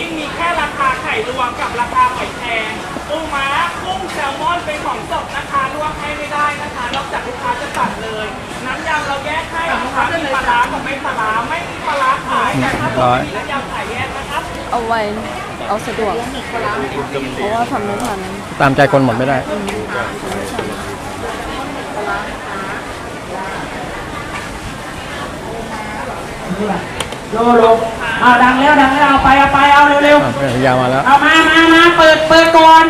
ซิ่งมีแค่ราคาไข่รวมกับราคาหอยแครงปูม้ากุ้งแซลมอนเป็นของสดนะคะรวมให้ไม่ได้นะคะนอกจากลูกค้าจะตัดเลย น้ำยำเราแยกให้ลูกค้ามีปลาร้ากับไม่ปลาร้าไม่มีปลาร้าขายแต่ถ้าปกติแล้วยำขายแยกนะครับเอาไว้เอาสะดวกเพราะว่าทำไม่ทันตามใจคนหมดไม่ได้โล โลเอาดังแล้วดังแล้วเอาไปเอาไปเอาเร็วอะเพื่อนยาวมาแล้ว ๆเอามามามาเปิดเปิดก่อน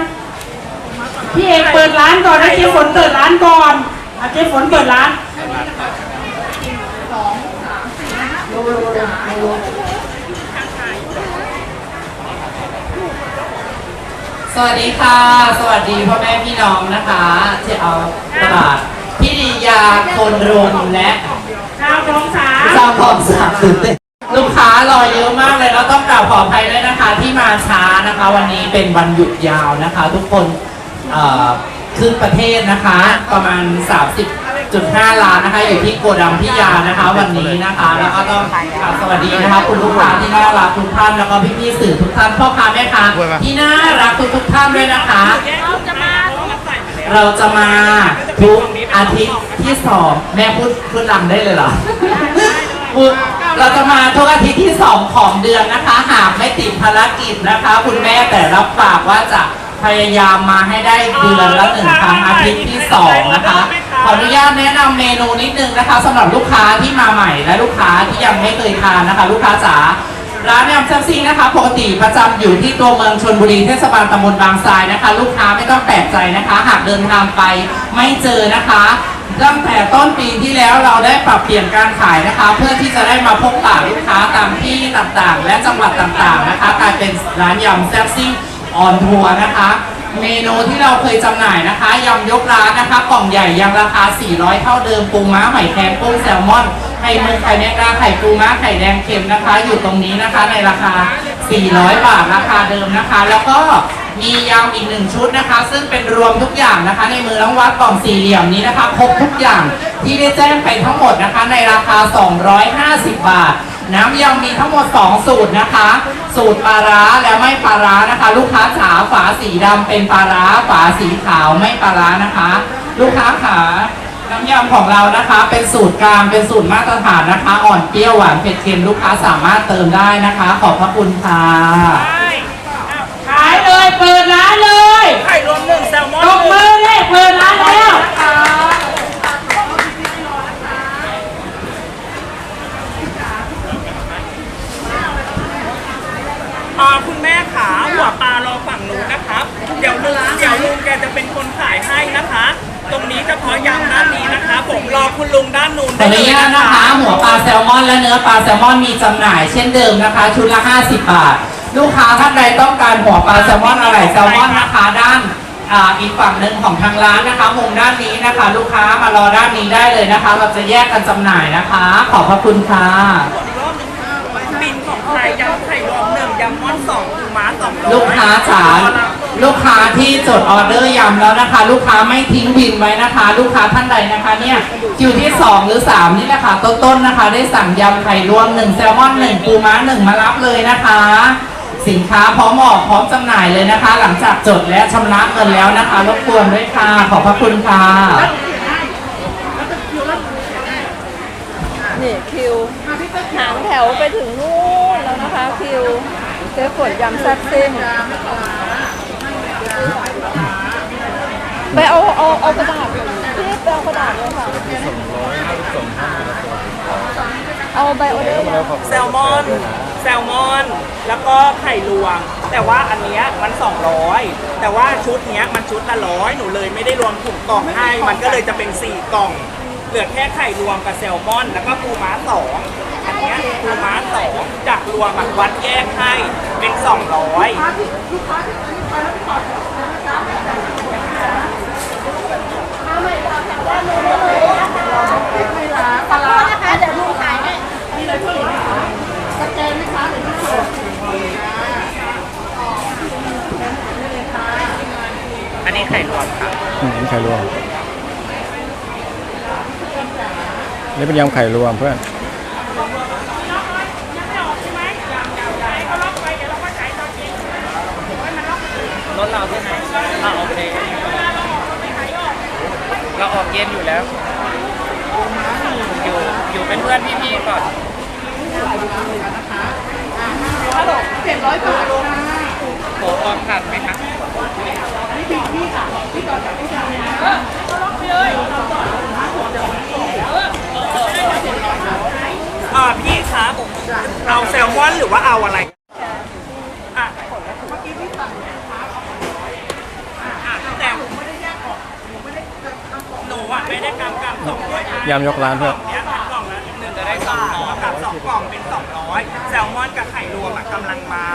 พี่เอกเปิดร้านก่อนนะเจ๊ฝนเปิดร้านก่อนเอาเจ๊ฝนเปิดร้านสวัสดีค่ะ สวัสดีพ่อแม่พี่น้องนะคะที่เอาตลาดพิริยาคนรุมและข้าวท้องสาม สร้างความสะอาดตื่นเต้นลูก ค้ารอเยอะมากเลยแล้วต้องกล่าวขออภัยด้วยนะคะ ที่มาช้านะคะ วันนี้เป็นวันหยุดยาวนะคะ ทุกคนขึ้นประเทศนะคะ ประมาณ 30.5 ล้านนะคะ อยู่ที่โกดังพิยานะคะ วันนี้นะคะ แล้วก็ต้องสวัสดีนะคะ คุณลูกค้าที่น่ารักทุกท่านแล้วก็พี่ๆสื่อทุกท่านพ่อค้าแม่ค้าที่น่ารักทุกๆท่านด้วยนะคะ เราจะมาทุกอาทิตย์ที่สองแม่พูดพูดลำได้เลยเหรอ พูดเราจะมาทุกอาทิตย์ที่สองของเดือนนะคะ หากไม่ติดภารกิจนะคะ คุณแม่แต่รับปากว่าจะพยายามมาให้ได้เดือนละหนึ่งครั้งอาทิตย์ที่สองนะคะ ขออนุญาตแนะนำเมนูนิดนึงนะคะสำหรับลูกค้าที่มาใหม่และลูกค้าที่ยังไม่เคยทานนะคะ ลูกค้าจ๋าร้านยำแซ่บซิ่งนะคะ ปกติประจำอยู่ที่ตัวเมืองชนบุรีเทศบาลตำบลบางทรายนะคะ ลูกค้าไม่ต้องแปลกใจนะคะ หากเดินทางไปไม่เจอนะคะ ตั้งแต่ต้นปีที่แล้วเราได้ปรับเปลี่ยนการขายนะคะ เพื่อที่จะได้มาพบปะลูกค้าตามที่ต่างๆ และจังหวัดต่างๆนะคะกลายเป็นร้านยำแซ่บซิ่งออนทัวร์นะคะ เมนูที่เราเคยจำหน่ายนะคะยำยกร้านนะคะ กล่องใหญ่ยังราคา 400 เท่าเดิมปูม้าหอยแครงกุ้งแซลมอนไข่มึกไข่แมงดาไข่ปูม้าไข่แดงเค็มนะคะ อยู่ตรงนี้นะคะในราคา 400 บาทราคาเดิมนะคะ แล้วก็ มียำอีกหนึ่งชุดนะคะ ซึ่งเป็นรวมทุกอย่างนะคะ ในมือน้องวัดกล่องสี่เหลี่ยมนี้นะคะครบทุกอย่างที่ได้แจ้งไปทั้งหมดนะคะ ในราคา 250 บาท น้ำยำมีทั้งหมด 2 สูตรนะคะ สูตรปลาร้าและไม่ปลาร้านะคะ ลูกค้าขาฝาสีดำเป็นปลาร้าฝาสีขาวไม่ปลาร้านะคะ ลูกค้าขาน้ำยำของเรานะคะ เป็นสูตรกลางเป็นสูตรมาตรฐานนะคะ อ่อนเปรี้ยวหวานเผ็ดเค็มลูกค้าสามารถเติมได้นะคะ ขอบพระคุณค่ะ เลยเปิดร้านเลยไข่รวมหนึ่งแซลมอนตบมือเลยเปิดร้านแล้วอ่าคุณแม่ขาหัวปลารอฝั่งนู้นนะครับ เดี๋ยวลุงเดี๋ยวลุงแกจะเป็นคนขายให้นะคะ ตรงนี้เฉพาะยำด้านนี้นะคะ ผมรอคุณลุงด้านนู้นขอได้อเลนุยญาตนะนะคะคะ หัวปลาแซลมอนและเนื้อปลาแซลมอนมีจำหน่ายเช่นเดิมนะคะ ชุดละ 50 บาท ลูกค้าท่านใดต้องการหัวปลาแซลมอนอะไรแซลมอนนะคะด้านอ่าอีกฝั่งหนึ่งของทางร้านนะคะ มุมด้านนี้นะคะ ลูกค้ามารอด้านนี้ได้เลยนะคะ เราจะแยกกันจำหน่ายนะคะ ขอบพระคุณค่ะอีกรอบหนึงค่ะบินของไทยยำไข่รวมหนึ่งยำม้อนสองปูม้าสองร้อยลูกค้าจ๋าลูกค้าที่จดออเดอร์ยำแล้วนะคะ ลูกค้าไม่ทิ้งบินไว้นะคะ ลูกค้าท่านใดนะคะเนี่ยคิวที่ 2 หรือ 3 นี่แหละค่ะต้นๆนะคะ ได้สั่งยำไข่รวม1แซลมอน1ปูม้า1มารับเลยนะคะ สินค้าพร้อมออกพร้อมจำหน่ายเลยนะคะ หลังจากจดและชำระเงินแล้วนะคะรบกวนด้วยค่ะขอบพระคุณค่ะนี่คิวหางแถวไปถึงนู่นแล้วนะคะคิวเจ๊ฝนยำแซ่บซิ่งไปเอาเอาเอากระดาษพี่ไปเอากระดาษเลยค่ะเอาใบออเดอร์มาแซลมอน แซลมอน แล้วก็ไข่รวม แต่ว่าอันเนี้ยมัน 200 แต่ว่าชุดเนี้ยมันชุดละร้อยหนูเลยไม่ได้รวมถุงกล่องให้ มันก็เลยจะเป็น 4 กล่อง เหลือแค่ไข่รวมกับแซลมอน แล้วก็ปูม้าสองอันเนี้ยปูม้าสองจากรวมอะวัดแยกให้เป็น 200 อันนี้ไข่รวมค่ะอืมไข่รวมนี่เป็นยำไข่รวมเพื่อนยังไม่ออกใช่ไหมยังยังยังให้เขาล็อกไปเดี๋ยวเราก็จ่ายตังค์รถเราใช่ไหมอ่าโอเคเราออกเย็นอยู่แล้ว อยู่อยู่เป็นเพื่อนพี่ๆก่อนเจ็ดร้อยบาทค่ะโหออมทันไหมคะ อ่าพี่ครับเอาแซลมอนหรือว่าเอาอะไรอะอะแต่ผมไม่ได้แยกออกหนูอะไม่ได้กำกับสองร้อยยำยกร้านเพื่อนเนี้ยกล่องละหนึ่งจะได้สองกล่องกับสองกล่องเป็นสองร้อยแซลมอนกับไข่รวมอะกำลังมา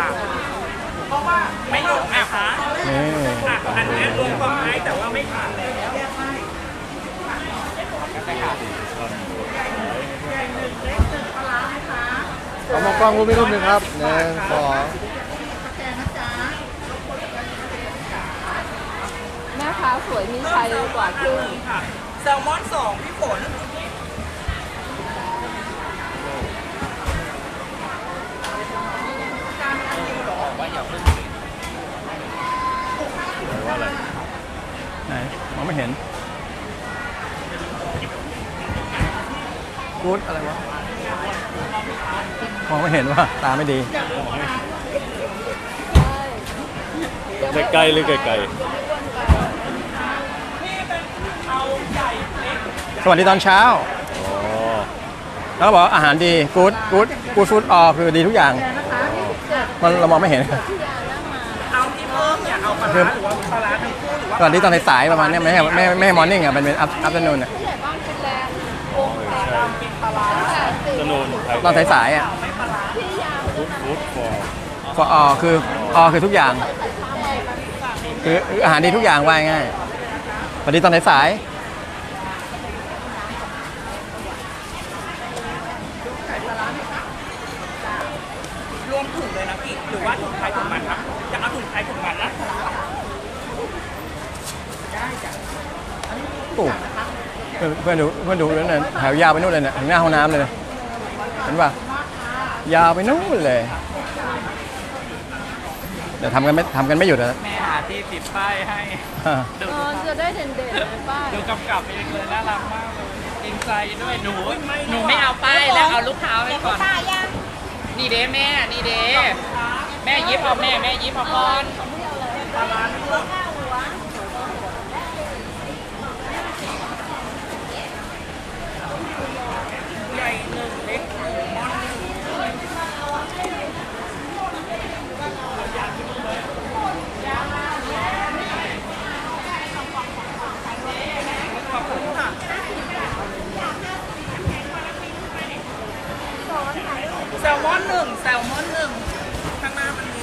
เพราะว่าไม่หยุดนะคะนี่ อะอันนี้ ยรวมกล่องให้แต่ว่าไม่ขาดเลยเอามองกล้องรูปนี้รูปหนึ่งครับหนึ่งสองแม่ค้าสวยมีชัยกว่าครึ่งค่ะแซลมอนสองพี่ฝนไหน ดอะไรวะมองไม่เห็นว่าตาไม่ดีใกล้ๆหรือไกลสวัสดีตอนเช้าแล้วก็บอกว่าอาหารดีกู๊ดกู๊ดกู๊ดฟู้ดออคือดีทุกอย่างมันเรามองไม่เห็นเอาที่เพิ่มเนี่ยเอาปลาร้าหรือว่าปลาร้าทั้งคู่หรือว่าตอนที่ตอนสายๆประมาณเนี้ยไม่ใช่ไม่ไม่มอร์นิ่งอะมันเป็นอัพอัพเดนูนอะ ผู้ใหญ่บ้านเป็นแลนด์วงแตก ตั้งแต่สี่ๆถนนไทยตอนสายๆอะที่ยาวฟู้ดฟอร์ฟออคืออคือทุกอย่างคือคืออาหารดีทุกอย่างว่าง่ายสวัสดีตอนสายรวมถุงเลยนะพี่หรือว่าถุงไทยถุงมันครับจะเอาถุงไทยถุงมันนะๆโอ้เพื่อนเพื่อนดูเพื่อนดูนั่นน่ะแถวยาวไปนู่นเลยเนี่ยถึงหน้าห้องน้ำเลยนะเห็น ป่ะ ยาวไปนู่นเลย เดี๋ยวทำกันไม่ทำกันไม่หยุดนะแม่หาที่ติดป้ายให้อ่าดูเออจะได้เด่นๆเลยป้ายดูกำกับเองเลยน่ารักมากเลยจริงใจด้วยหนูหนูไม่เอาป้ายแล้วเอาลูกค้าไว้ก่อนนี่เด้แม่นี่เด้แม่ยิบเอาแม่แม่ยิบเอาก่อนใหญ่หนึ่งเล็กหนึ่งมอนหนึ่ง แซลมอนหนึ่งแซลมอนหนึ่งข้างหน้ามันมี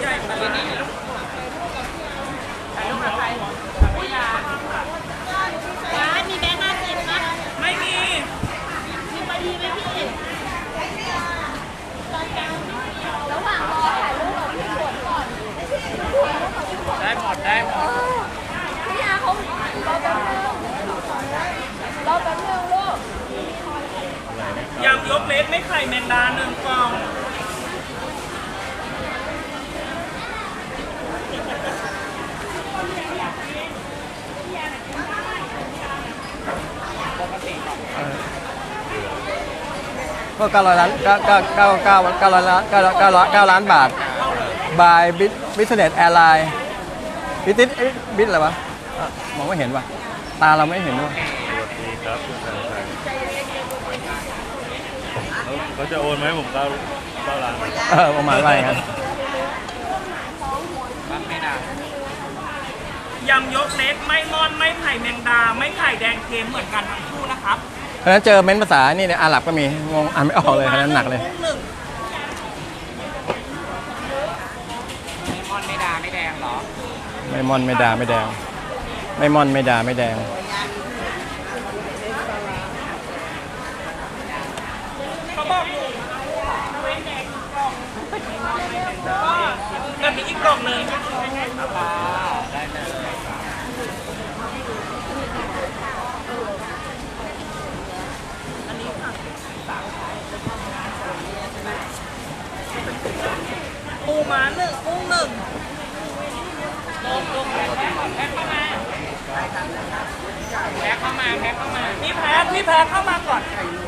ใหญ่ไปเลยนี่ลูกถ่ายรูปกับใครผู้ยามีแบงค์ห้าสิบไหมไม่มี ระหว่างรอถ่ายรูปกับพี่ฝนก่อน ได้หมดได้หมด พี่ยาเขารอแป๊บนึงรอแป๊บนึงลูก ยำยกเล็กไม่ไข่แมงดาหนึ่งกล่องก็เก้าร้อยล้านเก้าเก้าเก้าเก้าเก้าร้อยล้านเก้าเก้าร้อยเก้าล้านบาท by business airline บิติสบิสอะไรวะอะมองไม่เห็นว่ะตาเราไม่เห็นว่ะสวัสดีครับคุณชัยชัย เขาจะโอนไหมาให้ผมเก้าเก้าล้านเออประมาณว่าอย่างนั้นยำยกเล็กไม่มอนไม่ไข่แมงดา ไม่ไข่แดงเค็มเหมือนกันทั้งคู่นะครับเพราะฉะนั้นเจอเม้นภาษานี่เนี่ยอาหรับก็มีงงอ่านไม่ออกเลยเพราะฉะนั้นหนักเลยกุ้งหนึ่งไม่มอนไม่ดาไม่แดงเหรอไม่มอนไม่ดาไม่แดงไม่มอนไม่ดาไม่แดง เขาบอ ก็มีอีกกล่องหนึ่งได้เลยม้าหนึ่งกุ้งหนึ่งลงลงแพ็คเข้ามาแพ็คเข้ามาแพ็คเข้ามาพี่แพ็คพี่แพ็คเข้ามาก่อนไข่รวม